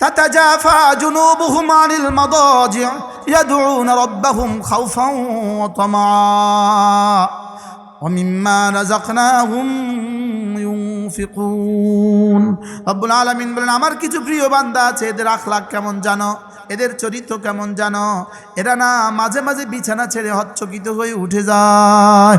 تتجافى جنوبهم عن المضاجع يدعون ربهم خوفا وطمعا ومما رزقناهم ينفقون رب العالمين বলেন আমার কিছু প্রিয় বান্দা আছে এদের আখলাক কেমন জানো এদের চরিত্র কেমন জানো এরা না মাঝে মাঝে বিছানা ছেড়ে হচ্চকিত হয়ে উঠে যায়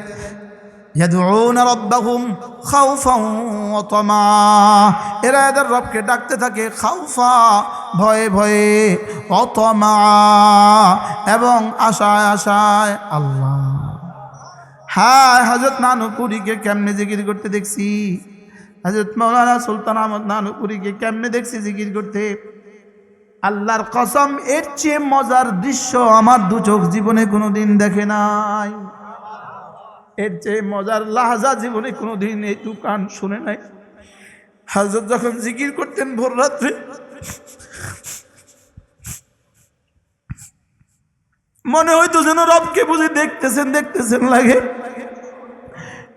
ইয়াদউন রব্বাহুম খাউফাও ওয়াতামা এরা এদের রবকে ডাকতে থাকে খাউফা, ভয়ে ভয়ে অতমা এবং আশায় আশায় আল্লাহ। হায় হজরত নানুপুরীকে কেমনে জিকির করতে দেখছি? হজরত মৌলানা সুলতান আহমদ নানুপুরীকে কেমনে দেখছি জিকির করতে? আল্লাহর কসম, এর চেয়ে মজার দৃশ্য আমার দু চোখ জীবনে কোনো দিন দেখে নাই। এর চেয়ে মজার লাহাজা জীবনে কোনোদিন এই দোকান শুনে নাই। হাজরত যখন জিকির করতেন ভোর রাত্রে, মনে হইতো যেন রবকে বুঝে দেখতেছেন দেখতেছেন লাগে।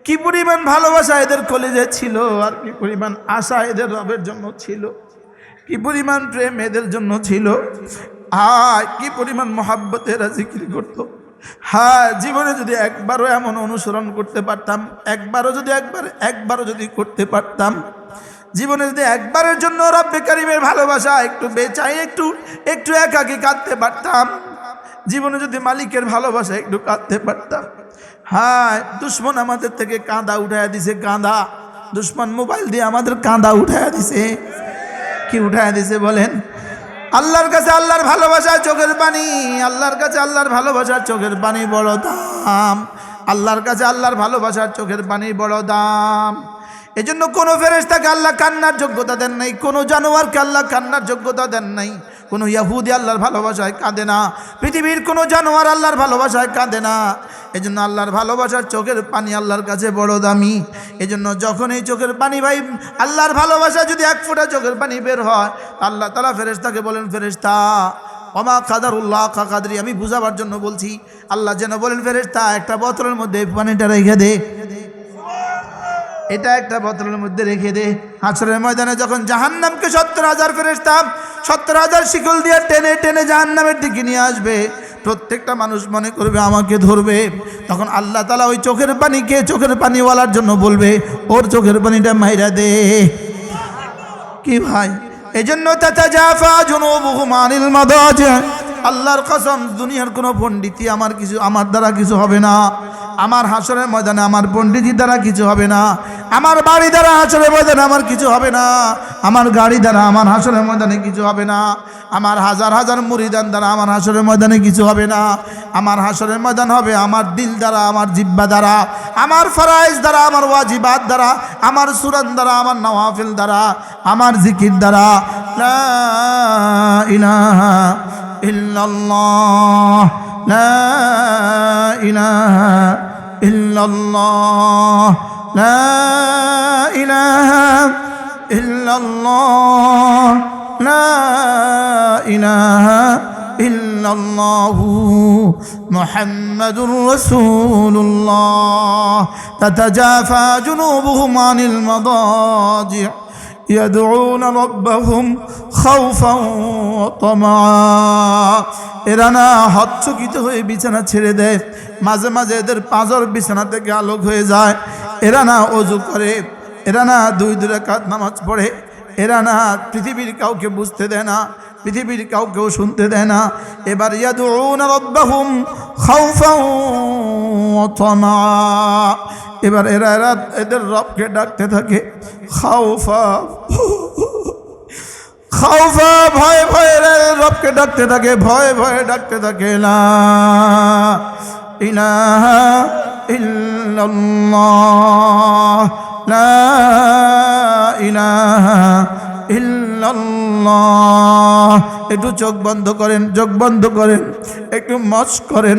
কি পরিমাণ ভালোবাসা এদের কলেজে ছিল আর কি পরিমাণ আশা এদের রবের জন্য ছিল। কি পরিমাণ প্রেম এদের জন্য ছিল। আর কি পরিমাণ মহাব্বত এরা জিকির করতো। হ্যাঁ জীবনে যদি একবারও এমন অনুসরণ করতে পারতাম, একবারও যদি একবার, একবারও যদি করতে পারতাম, জীবনে যদি একবারের জন্য রব্বে কারিমের ভালোবাসা একটু বেচাই, একটু একটু একাকি কাঁদতে পারতাম, জীবনে যদি মালিকের ভালোবাসা একটু কাঁদতে পারতাম। হ্যাঁ দুশ্মন আমাদের থেকে কাঁদা উঠাইয়া দিছে, কাঁদা। দুশ্মন মোবাইল দিয়ে আমাদের কাঁদা উঠাইয়া দিছে। কি উঠাইয়া দিছে বলেন? আল্লাহর কাছে আল্লাহর ভালোবাসার চোখের পানি, আল্লাহর কাছে আল্লাহর ভালোবাসার চোখের পানি বড় দাম। আল্লাহর কাছে আল্লাহর ভালোবাসার চোখের পানি বড় দাম। এজন্য কোনো ফেরেস্তাকে আল্লাহ কান্নার যোগ্যতা দেন নাই, কোনো জানোয়ারকে আল্লাহ কান্নার যোগ্যতা দেন নাই। কোনো ইয়াহুদি আল্লাহর ভালোবাসায় কাঁদে না। পৃথিবীর কোনো জানোয়ার আল্লাহর ভালোবাসায় কাঁদে না। এই জন্য আল্লাহর ভালোবাসার চোখের পানি আল্লাহর কাছে বড় দামি। এই জন্য যখন এই চোখের পানি ভাই, আল্লাহর ভালোবাসা যদি এক ফোঁটা চোখের পানি বের হয় আল্লাহ তালা ফেরেশতাকে বলেন, ফেরেশতা অমা কাদারুল্লাহ খা কাদরি। আমি বুঝাবার জন্য বলছি, আল্লাহ যেন বলেন, ফেরেশতা, একটা বোতলের মধ্যে পানিটা রেখে দে। এটা একটা বোতলের মধ্যে রেখে দে। হাসরের ময়দানে যখন জাহান্নামকে সত্তর হাজার ফেরেস্তাম সত্তর হাজার শিকল দিয়ে টেনে টেনে জাহান্নামের দিকে নিয়ে আসবে। প্রত্যেকটা মানুষ মনে করবে, আমাকে ধরবে। তখন আল্লাহ তালা ওই চোখের পানিকে চোখের পানিওয়ালার জন্য বলবে, ওর চোখের পানিটা মাইরা দে। কি ভাই? এই জন্য আল্লাহর কসম, দুনিয়ার কোনো পণ্ডিতই আমার কিছু, আমার দ্বারা কিছু হবে না। আমার হাসরের ময়দানে আমার পণ্ডিতির দ্বারা কিছু হবে না। আমার বাড়ি দ্বারা হাসরের ময়দানে আমার কিছু হবে না। আমার গাড়ি দ্বারা আমার হাসরের ময়দানে কিছু হবে না। আমার হাজার হাজার মুরিদান দ্বারা আমার হাসরের ময়দানে কিছু হবে না। আমার হাসরের ময়দান হবে আমার দিল দ্বারা, আমার জিব্বা দ্বারা। আমার ফরাইজ দ্বারা, আমার ওয়াজিবাত দ্বারা। আমার সুরান দ্বারা, আমার নওয়াফিল দ্বারা। আমার জিকির দ্বারা। ইলাহা ইল্লাল্লাহ। লা ইলাহা ইল্লাল্লাহ লা ইলাহা ইল্লাল্লাহ লা ইলাহা ইল্লাল্লাহ মুহাম্মাদুর রাসূলুল্লাহ তাতাজাফা জুনুবুহুম আনিল মাদাজি' يدعون ربهم خوفا وطمعا এরা না হচ্চকিত হয়ে বিছানা ছেড়ে দেয় মাঝে মাঝে এদের পাঁজর বিছানা থেকে আলোক হয়ে যায় এরা না অজু করে এরা না দুই দুই রাকাত নামাজ পড়ে এরা না পৃথিবীর কাউকে বুঝতে দেয় না পৃথিবীর কাউকেও শুনতে দেয় না এবার ইয়াদুন রব্বাহুম খাউফাও ওয়া তামআ এবার এরা এরা এদের রবকে ডাকতে থাকে, খাউফা। খাউফা, ভয়ে ভয়ে এরা রবকে ডাকতে থাকে, ভয়ে ভয়ে ডাকতে থাকে, লা ইলাহা ইল্লাল্লাহ, লা ইলাহা ইল্লাল্লাহ। একটু চোখ বন্ধ করেন, চোখ বন্ধ করেন, একটু মস করেন।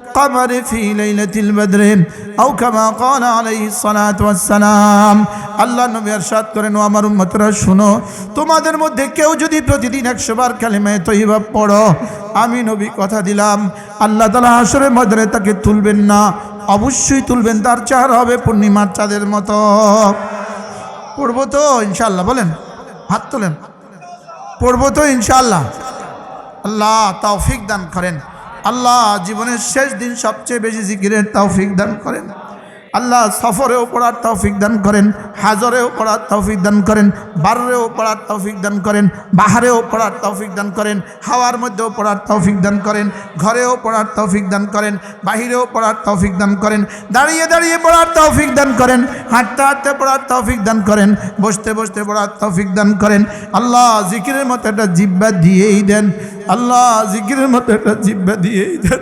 كالقمر في ليلة البدر أو كما قال عليه الصلاة والسلام আল্লাহ নবী আরশাদ করেন ও আমার উম্মতরা শুনো তোমাদের মধ্যে কেউ যদি প্রতিদিন একশো বার কালিমায় তৈবা পড়ো আমি নবী কথা দিলাম আল্লাহ তালা আসরে মধ্যে তাকে তুলবেন না অবশ্যই তুলবেন তার চেহারা হবে পূর্ণিমার চাঁদের মতো পড়বো তো ইনশাল্লাহ বলেন হাত তোলেন পড়বো তো ইনশাল্লাহ আল্লাহ তৌফিক দান করেন আল্লাহ জীবনের শেষ দিন সবচেয়ে বেশি জিকিরের তৌফিক দান করেন। আল্লাহ সফরেও পড়ার তৌফিক দান করেন হাজরেও পড়ার তৌফিক দান করেন বারেও পড়ার তৌফিক দান করেন বাহারেও পড়ার তৌফিক দান করেন হাওয়ার মধ্যেও পড়ার তৌফিক দান করেন ঘরেও পড়ার তৌফিক দান করেন বাহিরেও পড়ার তৌফিক দান করেন দাঁড়িয়ে দাঁড়িয়ে পড়ার তৌফিক দান করেন হাঁটতে হাঁটতে পড়ার তৌফিক দান করেন বসতে বসতে পড়ার তৌফিক দান করেন আল্লাহ জিকিরের মতো একটা জিব্বা দিয়েই দেন আল্লাহ জিকিরের মতো একটা জিব্বা দিয়েই দেন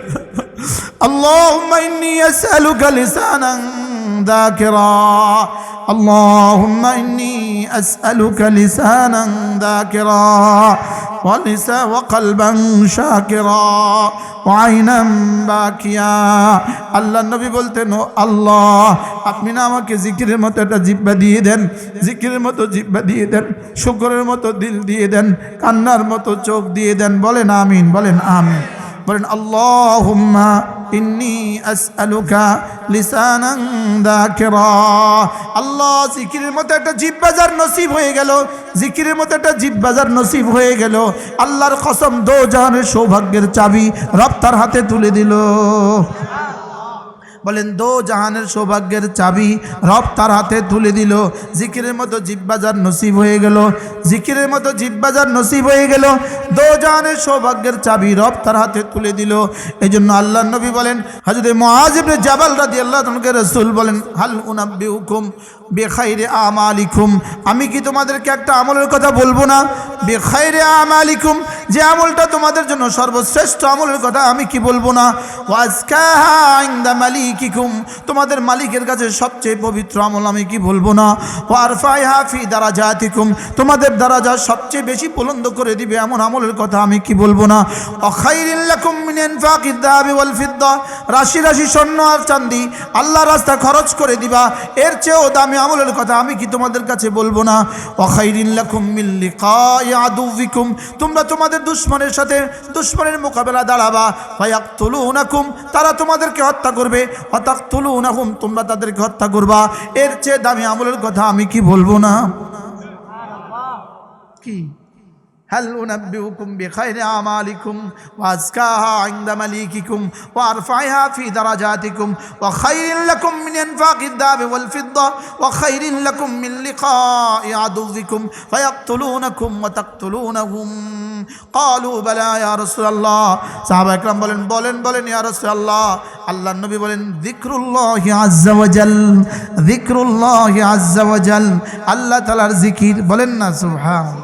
আল্লাহ ذاكرا اللهم إني أسألك لسانا ذاكرا ولسا وقلبا شاكرا وعينا باكيا আল্লাহ নবী বলতেন ও আল্লাহ আপনি না আমাকে জিকিরের মতো একটা জিব্বা দিয়ে দেন জিকিরের মতো জিব্বা দিয়ে দেন শুকরের মতো দিল দিয়ে দেন কান্নার মতো চোখ দিয়ে দেন বলেন আমিন বলেন আমিন বলেন আল্লাহুম্মা ইন্নি আসআলুকা লিসানান যাকিরা আল্লাহ জিকিরের মতো একটা জিব বাজার নসিব হয়ে গেল, জিকিরের মতো একটা জিব বাজার নসিব হয়ে গেল। আল্লাহর কসম দো জাহানের সৌভাগ্যের চাবি রব তার হাতে তুলে দিল। বলেন, দো জাহানের সৌভাগ্যের চাবি রব তার হাতে তুলে দিল। জিকিরের মতো জিব্বাজার নসিব হয়ে গেল। জিকিরের মতো জিব্বাজার নসিব হয়ে গেল। দো জাহানের সৌভাগ্যের চাবি রব তার হাতে তুলে দিল। এই জন্য আল্লাহ নবী বলেন হাজরে মহাজিবনে জাবাল রাজি আল্লাহ তোমাকে রসুল বলেন, হাল উনাব্বি হুকুম বেখাইরে আমালিকুম। আমি কি তোমাদেরকে একটা আমলের কথা বলব না? বেখাইরে আমালিকুম যে আমলটা তোমাদের জন্য সর্বশ্রেষ্ঠ আমলের কথা আমি কি বলব না? মালিকিকুম। তোমাদের মালিকের কাছে সবচেয়ে পবিত্র আমল আমি কি বলব না? ওয়ারফাইহা ফি দারাজাতিকুম। তোমাদের দারাজা সবচেয়ে বেশি বুলন্দ করে দিবে এমন আমলের কথা আমি কি বলব না? রাশি রাশি স্বর্ণ আর চান্দি আল্লাহ রাস্তা খরচ করে দিবা। এর চেয়েও দামি আমলের কথা আমি কি তোমাদের কাছে বলব না? অখাইরিল লাকুম মিন লিকাই আদুবিকুম তোমরা তোমাদের দুশ্মনের সাথে দুশ্মনের মোকাবেলা দাঁড়াবা। ভাইয়াক তুলু উনাকুম তারা তোমাদেরকে হত্যা করবে। হতাক তুলু উনাকুম তোমরা তাদেরকে হত্যা করবা। এর চেয়ে দামি আমলের কথা আমি কি বলব না? কি? هل أنبئكم بخير أعمالكم وأزكاها عند مليككم وأرفعها في درجاتكم وخير لكم من إنفاق الذهب والفضة وخير لكم من لقاء عدوكم فيقتلونكم وتقتلونهم قالوا بلى يا رسول الله সাহাবা একরাম বলেন বলেন বলেন ইয়া রাসূলুল্লাহ আল্লাহর নবী বলেন যিকরুল্লাহ আজ্জা ওয়াজাল যিকরুল্লাহ আজ্জা ওয়াজাল আল্লাহ তাআলার জিকির বলেন না সুবহান